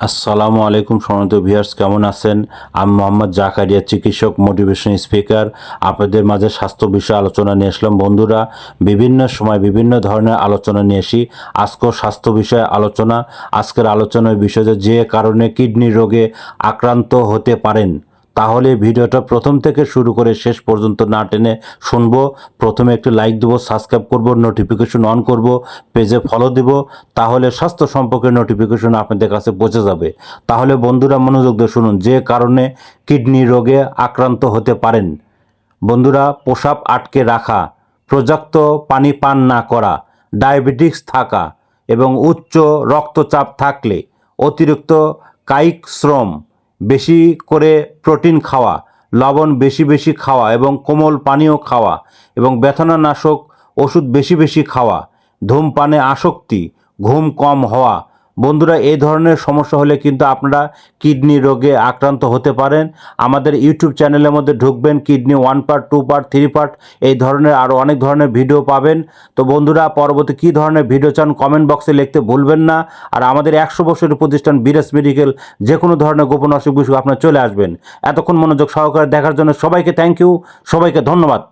আসসালামু আলাইকুম সমন্ত ভিউয়ার্স, কেমন আছেন? আমি মোহাম্মদ জাকারিয়া, চিকিৎসক মোটিভেশন স্পিকার আপনাদের মাঝে স্বাস্থ্য বিষয়ে আলোচনা নিয়ে আসলাম। বন্ধুরা, বিভিন্ন সময় বিভিন্ন ধরনের আলোচনা নিয়ে আসি। আজকেও স্বাস্থ্য বিষয়ে আলোচনা। আজকের আলোচনার বিষয় যে কারণে কিডনি রোগে আক্রান্ত হতে পারেন। তাহলে ভিডিওটা প্রথম থেকে শুরু করে শেষ পর্যন্ত না টেনে শুনব। প্রথমে একটি লাইক দেবো সাবস্ক্রাইব করব নোটিফিকেশন অন করব পেজে ফলো দেব, তাহলে স্বাস্থ্য সম্পর্কে নোটিফিকেশন আপনাদের কাছে পৌঁছে যাবে। তাহলে বন্ধুরা মনোযোগ দিয়ে শুনুন, যে কারণে কিডনি রোগে আক্রান্ত হতে পারেন। বন্ধুরা, প্রসাব আটকে রাখা, পর্যাপ্ত পানি পান না করা ডায়াবেটিক্স থাকা এবং উচ্চ রক্তচাপ থাকলে অতিরিক্ত কায়িক শ্রম বেশি করে প্রোটিন খাওয়া, লবণ বেশি বেশি খাওয়া এবং কোমল পানীয় খাওয়া এবং ব্যথনানাশক ওষুধ বেশি বেশি খাওয়া, ধূমপানে আসক্তি, ঘুম কম হওয়া বন্ধুরা, এই ধরনের সমস্যা হলে কিন্তু আপনারা কিডনি রোগে আক্রান্ত হতে পারেন। আমাদের ইউটিউব চ্যানেলের মধ্যে ঢুকবেন, kidney one part, two part, three part, এই ধরনের আরও অনেক ধরনের ভিডিও পাবেন। তো বন্ধুরা, পরবর্তী কী ধরনের ভিডিও চান কমেন্ট বক্সে লিখতে ভুলবেন না। আর আমাদের একশো বছরের প্রতিষ্ঠান বিরাস মেডিকেল যে কোনো ধরনের গোপন অসুখ বিসুখ আপনারা চলে আসবেন। এতক্ষণ মনোযোগ সহকারে দেখার জন্য সবাইকে থ্যাংক ইউ সবাইকে ধন্যবাদ।